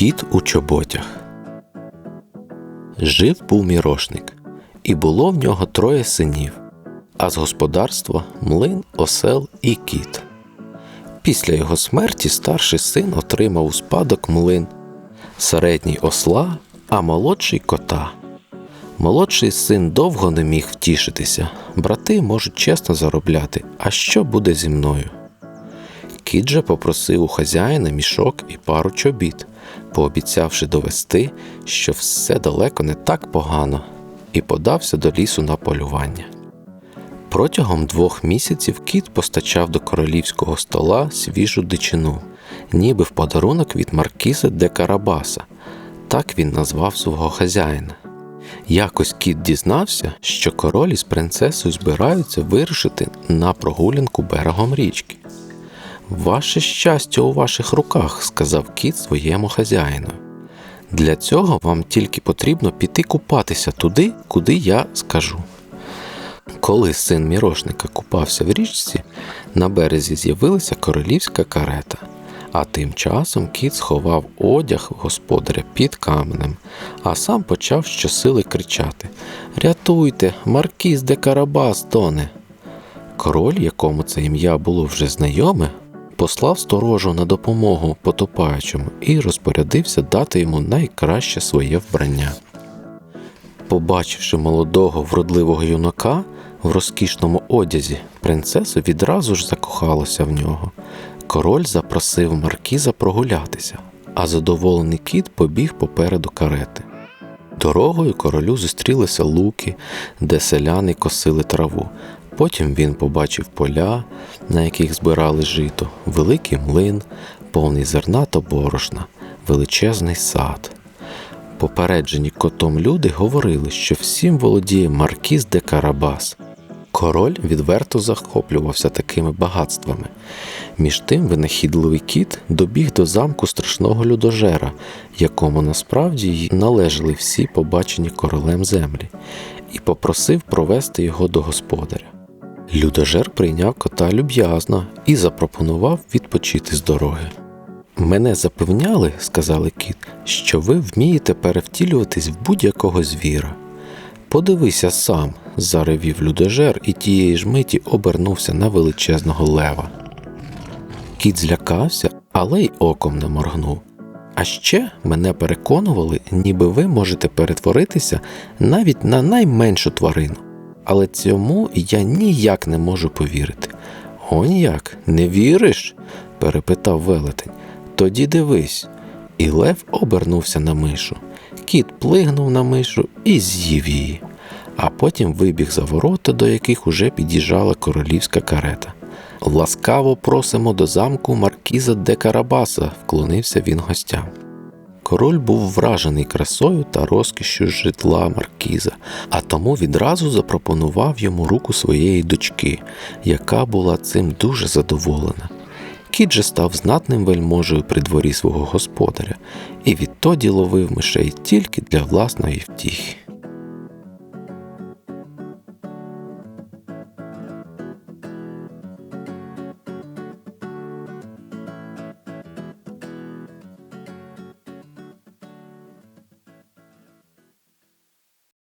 Кіт у чоботях. Жив був мірошник, і було в нього троє синів, а з господарства млин, осел і кіт. Після його смерті старший син отримав у спадок млин, середній осла, а молодший кота. Молодший син довго не міг втішитися. Брати можуть чесно заробляти. А що буде зі мною? Кіт же попросив у хазяїна мішок і пару чобіт, пообіцявши довести, що все далеко не так погано, і подався до лісу на полювання. Протягом двох місяців кіт постачав до королівського стола свіжу дичину, ніби в подарунок від маркіза де Карабаса. Так він назвав свого хазяїна. Якось кіт дізнався, що король із принцесою збираються вирушити на прогулянку берегом річки. Ваше щастя у ваших руках, сказав кіт своєму хазяїну. Для цього вам тільки потрібно піти купатися туди, куди я скажу. Коли син мірошника купався в річці, на березі з'явилася королівська карета, а тим часом кіт сховав одяг господаря під каменем, а сам почав щосили кричати Рятуйте, маркіз де Карабас тоне. Король, якому це ім'я було вже знайоме, послав сторожу на допомогу потопаючому і розпорядився дати йому найкраще своє вбрання. Побачивши молодого вродливого юнака в розкішному одязі, принцеса відразу ж закохалася в нього. Король запросив маркіза прогулятися, а задоволений кіт побіг попереду карети. Дорогою королю зустрілися луки, де селяни косили траву. Потім він побачив поля, на яких збирали жито, великий млин, повний зерна та борошна, величезний сад. Попереджені котом люди говорили, що всім володіє маркіз де Карабас. Король відверто захоплювався такими багатствами. Між тим винахідливий кіт добіг до замку страшного людожера, якому насправді належали всі побачені королем землі, і попросив провести його до господаря. Людожер прийняв кота люб'язно і запропонував відпочити з дороги. Мене запевняли, сказали кіт, що ви вмієте перевтілюватись в будь-якого звіра. Подивися сам, заревів людожер і тієї ж миті обернувся на величезного лева. Кіт злякався, але й оком не моргнув. А ще мене переконували, ніби ви можете перетворитися навіть на найменшу тварину. Але цьому я ніяк не можу повірити. О, ніяк, не віриш? перепитав велетень. Тоді дивись. І Лев обернувся на мишу. Кіт плигнув на мишу і з'їв її, а потім вибіг за ворота, до яких уже під'їжджала королівська карета. Ласкаво просимо до замку маркіза де Карабаса, вклонився він гостям. Король був вражений красою та розкішшю житла маркіза, а тому відразу запропонував йому руку своєї дочки, яка була цим дуже задоволена. Кіт же став знатним вельможею при дворі свого господаря і відтоді ловив мишей тільки для власної втіхи.